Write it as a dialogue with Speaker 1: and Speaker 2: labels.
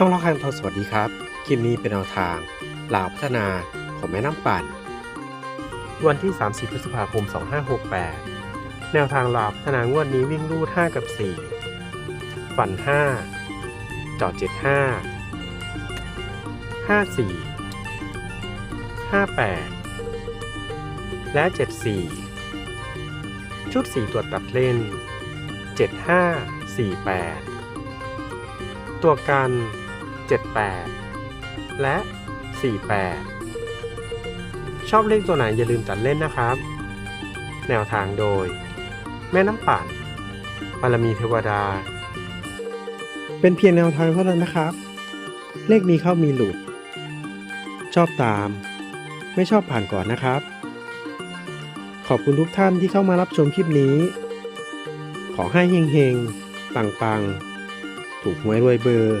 Speaker 1: ช่องล็อกคันทองสวัสดีครับ คลิปนี้เป็นแนวทางลาวพัฒนาของแม่น้ำปั่น วันที่ 30 พฤษภาคม 2568 แนวทางลาวพัฒนางวดนี้วิ่งรูด 5 กับ 4 ฝัน 5 จอด 75 54 58 และ 74 ชุด 4 ตัวตัดเล่น 75 48ตัวกัน 78 และ 48 ชอบเลขตัวไหนอย่าลืมตัดเล่นนะครับ แนวทางโดย แม่น้ำปั่นบารมีเทวดา เป็นเพียงแนวทางเท่านั้นนะครับ เลขมีเข้ามีหลุด ชอบตาม ไม่ชอบผ่านก่อนนะครับ ขอบคุณทุกท่านที่เข้ามารับชมคลิปนี้ ขอให้เฮงๆ ปังๆ ถูกหวยรวยเบอร์